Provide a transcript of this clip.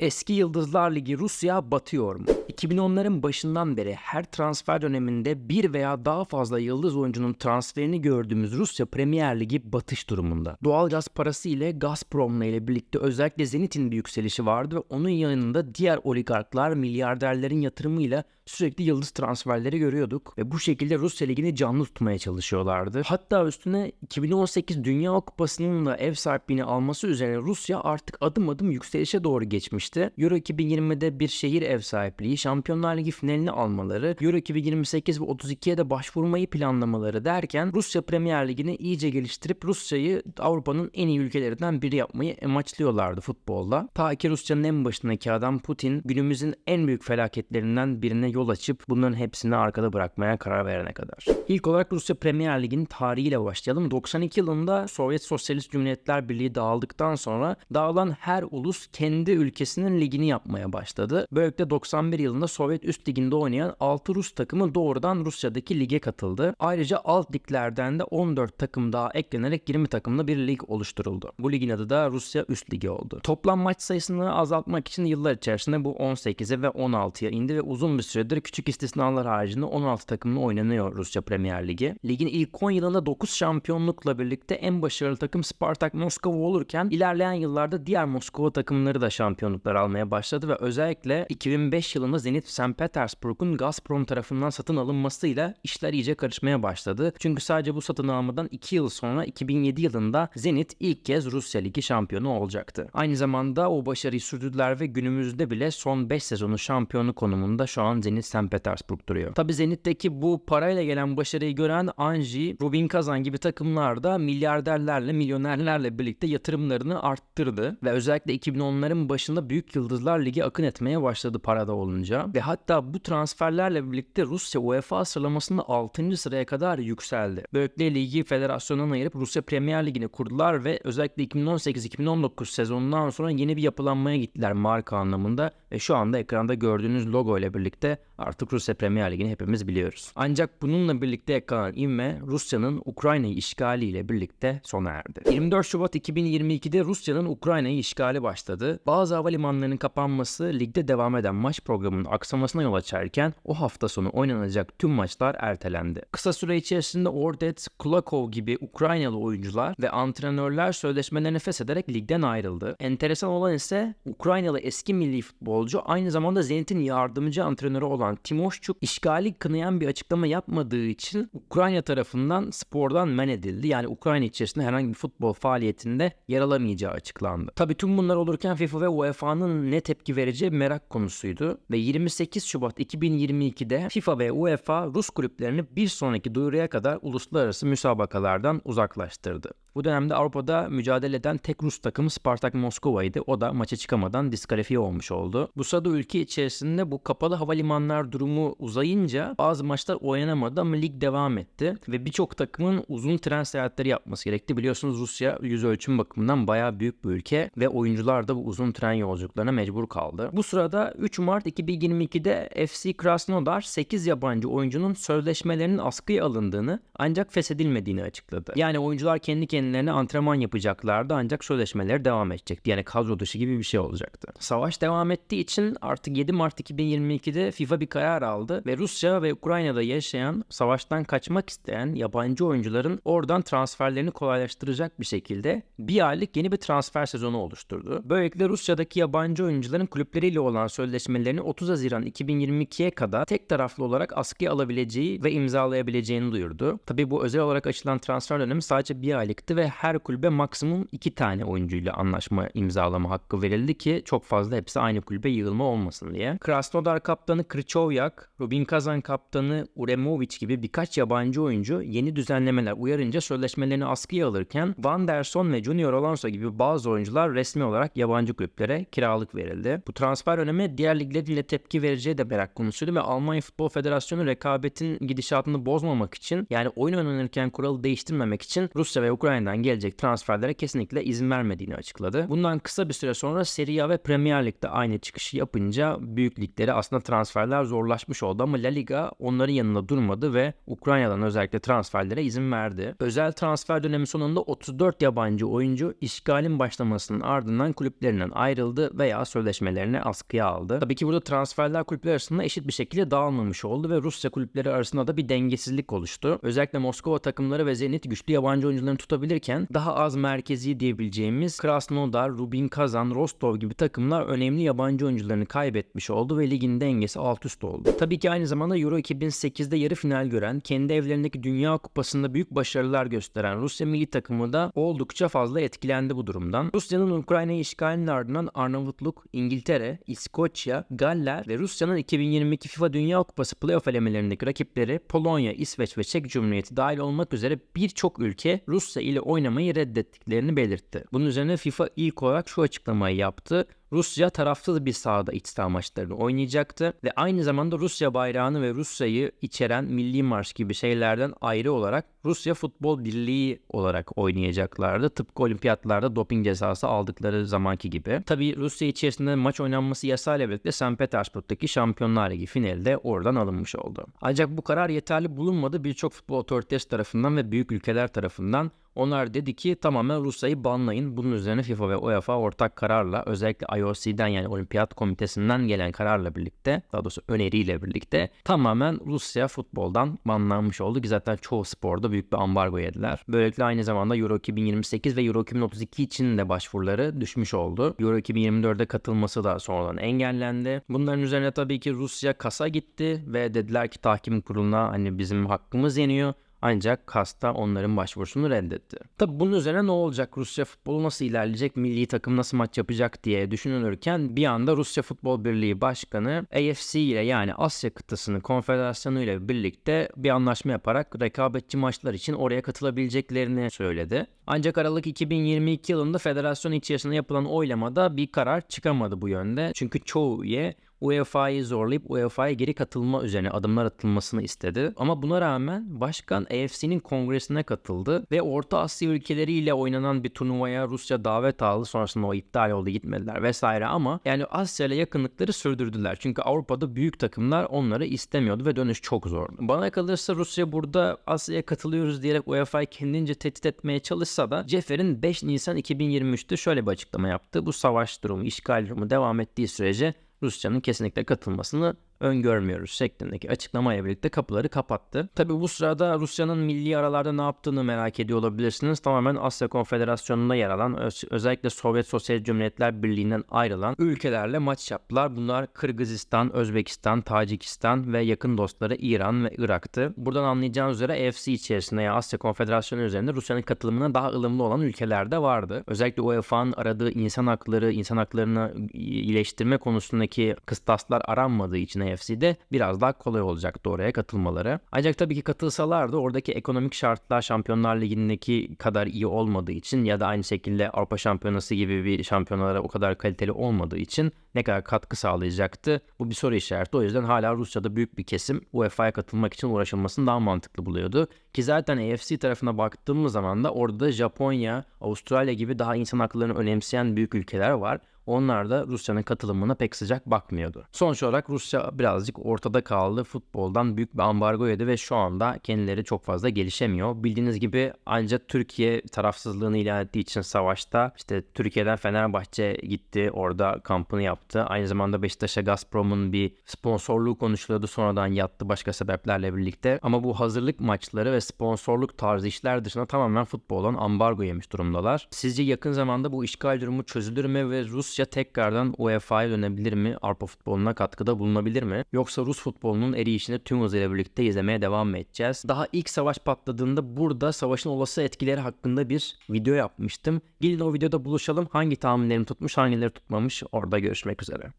Eski Yıldızlar Ligi Rusya batıyor mu? 2010'ların başından beri her transfer döneminde bir veya daha fazla yıldız oyuncunun transferini gördüğümüz Rusya Premier Ligi batış durumunda. Doğalgaz parası ile Gazprom'la ile birlikte özellikle Zenit'in bir yükselişi vardı ve onun yanında diğer oligarklar, milyarderlerin yatırımıyla sürekli yıldız transferleri görüyorduk ve bu şekilde Rusya Ligi'ni canlı tutmaya çalışıyorlardı. Hatta üstüne 2018 Dünya Kupası'nın da ev sahipliğini alması üzerine Rusya artık adım adım yükselişe doğru geçmişti. Euro 2020'de bir şehir ev sahipliği, Şampiyonlar Ligi finalini almaları, Euro 2028 ve 32'ye de başvurmayı planlamaları derken Rusya Premier Ligi'ni iyice geliştirip Rusya'yı Avrupa'nın en iyi ülkelerinden biri yapmayı amaçlıyorlardı futbolda. Ta ki Rusya'nın en başındaki adam Putin günümüzün en büyük felaketlerinden birine yol açıp bunların hepsini arkada bırakmaya karar verene kadar. İlk olarak Rusya Premier Ligi'nin tarihiyle başlayalım. 92 yılında Sovyet Sosyalist Cumhuriyetler Birliği dağıldıktan sonra dağılan her ulus kendi ülkesinin ligini yapmaya başladı. Böylelikle 91 yılında Sovyet Üst Ligi'nde oynayan 6 Rus takımı doğrudan Rusya'daki lige katıldı. Ayrıca alt liglerden de 14 takım daha eklenerek 20 takımlı bir lig oluşturuldu. Bu ligin adı da Rusya Üst Ligi oldu. Toplam maç sayısını azaltmak için yıllar içerisinde bu 18'e ve 16'ya indi ve uzun bir süredir küçük istisnalar haricinde 16 takımla oynanıyor Rusya Premier Ligi. Ligin ilk 10 yılında 9 şampiyonlukla birlikte en başarılı takım Spartak Moskova olurken ilerleyen yıllarda diğer Moskova takımları da şampiyonluklar almaya başladı ve özellikle 2005 yılında Zenit St. Petersburg'un Gazprom tarafından satın alınmasıyla işler iyice karışmaya başladı. Çünkü sadece bu satın almadan 2 yıl sonra 2007 yılında Zenit ilk kez Rusya Ligi şampiyonu olacaktı. Aynı zamanda o başarıyı sürdürdüler ve günümüzde bile son 5 sezonu şampiyonu konumunda şu an Zenit St. Petersburg duruyor. Tabi Zenit'teki bu parayla gelen başarıyı gören Anji, Rubin Kazan gibi takımlar da milyarderlerle, milyonerlerle birlikte yatırımlarını arttırdı ve özellikle 2010'ların başında büyük yıldızlar ligi akın etmeye başladı parada olunca ve hatta bu transferlerle birlikte Rusya UEFA sıralamasında 6. sıraya kadar yükseldi. Böylelikle ligi federasyondan ayırıp Rusya Premier Ligi'ni kurdular ve özellikle 2018-2019 sezonundan sonra yeni bir yapılanmaya gittiler marka anlamında ve şu anda ekranda gördüğünüz logo ile birlikte artık Rusya Premier Ligi'ni hepimiz biliyoruz. Ancak bununla birlikte yakalanan ivme Rusya'nın Ukrayna'yı işgaliyle birlikte sona erdi. 24 Şubat 2022'de Rusya'nın Ukrayna'yı işgali başladı. Bazı havalimanlarının kapanması ligde devam eden maç programının aksamasına yol açarken o hafta sonu oynanacak tüm maçlar ertelendi. Kısa süre içerisinde Ordets, Kulakov gibi Ukraynalı oyuncular ve antrenörler sözleşmelerini feshederek ligden ayrıldı. Enteresan olan ise Ukraynalı eski milli futbolcu aynı zamanda Zenit'in yardımcı antrenörü olan Timoşçuk işgali kınayan bir açıklama yapmadığı için Ukrayna tarafından spordan men edildi. Yani Ukrayna içerisinde herhangi bir futbol faaliyetinde yer alamayacağı açıklandı. Tabi tüm bunlar olurken FIFA ve UEFA'nın ne tepki vereceği merak konusuydu ve 28 Şubat 2022'de FIFA ve UEFA Rus kulüplerini bir sonraki duyuruya kadar uluslararası müsabakalardan uzaklaştırdı. Bu dönemde Avrupa'da mücadele eden tek Rus takımı Spartak Moskova'ydı. O da maça çıkamadan diskalifiye olmuş oldu. Bu sırada ülke içerisinde bu kapalı havalimanlar durumu uzayınca bazı maçlar oynanamadı ama lig devam etti. Ve birçok takımın uzun tren seyahatleri yapması gerekti. Biliyorsunuz Rusya yüz ölçüm bakımından bayağı büyük bir ülke ve oyuncular da bu uzun tren yolculuklarına mecbur kaldı. Bu sırada 3 Mart 2022'de FC Krasnodar 8 yabancı oyuncunun sözleşmelerinin askıya alındığını ancak feshedilmediğini açıkladı. Yani oyuncular kendi kendilerine antrenman yapacaklardı ancak sözleşmeleri devam edecekti. Yani kadro dışı gibi bir şey olacaktı. Savaş devam ettiği için artık 7 Mart 2022'de FIFA bir karar aldı ve Rusya ve Ukrayna'da yaşayan, savaştan kaçmak isteyen yabancı oyuncuların oradan transferlerini kolaylaştıracak bir şekilde bir aylık yeni bir transfer sezonu oluşturdu. Böylelikle Rusya'daki yabancı oyuncuların kulüpleriyle olan sözleşmelerini 30 Haziran 2022'ye kadar tek taraflı olarak askıya alabileceği ve imzalayabileceğini duyurdu. Tabi bu özel olarak açılan transfer dönemi sadece bir aylıktı ve her kulübe maksimum iki tane oyuncuyla anlaşma imzalama hakkı verildi ki çok fazla hepsi aynı kulübe yığılma olmasın diye. Krasnodar kaptanı Krychovyak, Rubin Kazan kaptanı Uremovic gibi birkaç yabancı oyuncu yeni düzenlemeler uyarınca sözleşmelerini askıya alırken Van der Son ve Junior Alonso gibi bazı oyuncular resmi olarak yabancı kulüplere kiralık verildi. Bu transfer önemi diğer ligleriyle tepki vereceği de merak konusuydu ve Almanya Futbol Federasyonu rekabetin gidişatını bozmamak için yani oyun oynanırken kuralı değiştirmemek için Rusya ve Ukrayna'dan gelecek transferlere kesinlikle izin vermediğini açıkladı. Bundan kısa bir süre sonra Serie A ve Premier Lig'de aynı çıkışı yapınca büyük ligleri aslında transferler zorlaşmış oldu ama La Liga onların yanında durmadı ve Ukrayna'dan özellikle transferlere izin verdi. Özel transfer dönemi sonunda 34 yabancı oyuncu işgalin başlamasının ardından kulüplerinden ayrıldı veya sözleşmelerini askıya aldı. Tabii ki burada transferler kulüpler arasında eşit bir şekilde dağılmamış oldu ve Rusya kulüpleri arasında da bir dengesizlik oluştu. Özellikle Moskova takımları ve Zenit güçlü yabancı oyuncularını tutabilirken daha az merkezi diyebileceğimiz Krasnodar, Rubin Kazan, Rostov gibi takımlar önemli yabancı oyuncularını kaybetmiş oldu ve ligin dengesi alt üst oldu. Tabii ki aynı zamanda Euro 2008'de yarı final gören, kendi evlerindeki Dünya Kupası'nda büyük başarılar gösteren Rusya milli takımı da oldukça fazla etkilendi bu durumdan. Rusya'nın Ukrayna'yı işgalinin ardından Arnavutluk, İngiltere, İskoçya, Galler ve Rusya'nın 2022 FIFA Dünya Kupası playoff elemelerindeki rakipleri Polonya, İsveç ve Çek Cumhuriyeti dahil olmak üzere birçok ülke Rusya ile oynamayı reddettiklerini belirtti. Bunun üzerine FIFA ilk olarak şu açıklamayı yaptı. Rusya tarafsız bir sahada iç saha maçlarını oynayacaktı ve aynı zamanda Rusya bayrağını ve Rusya'yı içeren milli marş gibi şeylerden ayrı olarak Rusya Futbol Birliği olarak oynayacaklardı. Tıpkı olimpiyatlarda doping cezası aldıkları zamanki gibi. Tabii Rusya içerisinde maç oynanması yasayla birlikte St. Petersburg'daki Şampiyonlar Ligi finali de oradan alınmış oldu. Ancak bu karar yeterli bulunmadı. Birçok futbol otoritesi tarafından ve büyük ülkeler tarafından onlar dedi ki tamamen Rusya'yı banlayın. Bunun üzerine FIFA ve UEFA ortak kararla özellikle IOC'den yani Olimpiyat Komitesi'nden gelen kararla birlikte daha doğrusu öneriyle birlikte tamamen Rusya futboldan banlanmış oldu ki zaten çoğu sporda büyük bir ambargo yediler. Böylelikle aynı zamanda Euro 2028 ve Euro 2032 için de başvuruları düşmüş oldu. Euro 2024'de katılması da sonradan engellendi. Bunların üzerine tabii ki Rusya kasa gitti ve dediler ki tahkim kuruluna hani bizim hakkımız yeniyor. Ancak Kasta onların başvurusunu reddetti. Tabi bunun üzerine ne olacak? Rusya futbolu nasıl ilerleyecek? Milli takım nasıl maç yapacak diye düşünülürken bir anda Rusya Futbol Birliği Başkanı AFC ile yani Asya kıtasının konfederasyonu ile birlikte bir anlaşma yaparak rekabetçi maçlar için oraya katılabileceklerini söyledi. Ancak Aralık 2022 yılında federasyon içerisinde yapılan oylamada bir karar çıkamadı bu yönde. Çünkü çoğu üye UEFA'yı zorlayıp UEFA'ya geri katılma üzerine adımlar atılmasını istedi. Ama buna rağmen başkan AFC'nin kongresine katıldı ve Orta Asya ülkeleriyle oynanan bir turnuvaya Rusya davet aldı. Sonrasında o iptal oldu gitmediler vesaire ama yani Asya ile yakınlıkları sürdürdüler. Çünkü Avrupa'da büyük takımlar onları istemiyordu ve dönüş çok zordu. Bana kalırsa Rusya burada Asya'ya katılıyoruz diyerek UEFA'yı kendince tehdit etmeye çalışsa da Cefer'in 5 Nisan 2023'te şöyle bir açıklama yaptı. Bu savaş durumu, işgal durumu devam ettiği sürece Rusya'nın kesinlikle katılmasını öngörmüyoruz şeklindeki açıklamayla birlikte kapıları kapattı. Tabi bu sırada Rusya'nın milli aralarda ne yaptığını merak ediyor olabilirsiniz. Tamamen Asya Konfederasyonu'nda yer alan öz- özellikle Sovyet Sosyal Cumhuriyetler Birliği'nden ayrılan ülkelerle maç yaptılar. Bunlar Kırgızistan, Özbekistan, Tacikistan ve yakın dostları İran ve Irak'tı. Buradan anlayacağınız üzere AFC içerisinde yani Asya Konfederasyonu üzerinde Rusya'nın katılımına daha ılımlı olan ülkeler de vardı. Özellikle UEFA'nın aradığı insan hakları, insan haklarını iyileştirme konusundaki kıstaslar aranmadığı için AFC'de biraz daha kolay olacaktı oraya katılmaları. Ancak tabii ki katılsalar da oradaki ekonomik şartlar Şampiyonlar Ligi'ndeki kadar iyi olmadığı için ya da aynı şekilde Avrupa Şampiyonası gibi bir şampiyonalara o kadar kaliteli olmadığı için ne kadar katkı sağlayacaktı? Bu bir soru işareti. O yüzden hala Rusya'da büyük bir kesim UEFA'ya katılmak için uğraşılmasını daha mantıklı buluyordu. Ki zaten AFC tarafına baktığımız zaman da orada Japonya, Avustralya gibi daha insan haklarını önemseyen büyük ülkeler var. Onlar da Rusya'nın katılımına pek sıcak bakmıyordu. Sonuç olarak Rusya birazcık ortada kaldı. Futboldan büyük bir ambargo yedi ve şu anda kendileri çok fazla gelişemiyor. Bildiğiniz gibi ancak Türkiye tarafsızlığını ilan ettiği için savaşta işte Türkiye'den Fenerbahçe gitti. Orada kampını yaptı. Aynı zamanda Beşiktaş'a Gazprom'un bir sponsorluğu konuşuluyordu. Sonradan yattı başka sebeplerle birlikte. Ama bu hazırlık maçları ve sponsorluk tarzı işler dışında tamamen futboldan ambargo yemiş durumdalar. Sizce yakın zamanda bu işgal durumu çözülür mü ve Rusya tekrardan UEFA'ya dönebilir mi? Avrupa futboluna katkıda bulunabilir mi? Yoksa Rus futbolunun eriyişini tüm hızıyla birlikte izlemeye devam mı edeceğiz? Daha ilk savaş patladığında burada savaşın olası etkileri hakkında bir video yapmıştım. Gelin o videoda buluşalım. Hangi tahminlerim tutmuş, hangileri tutmamış orada görüşmek üzere.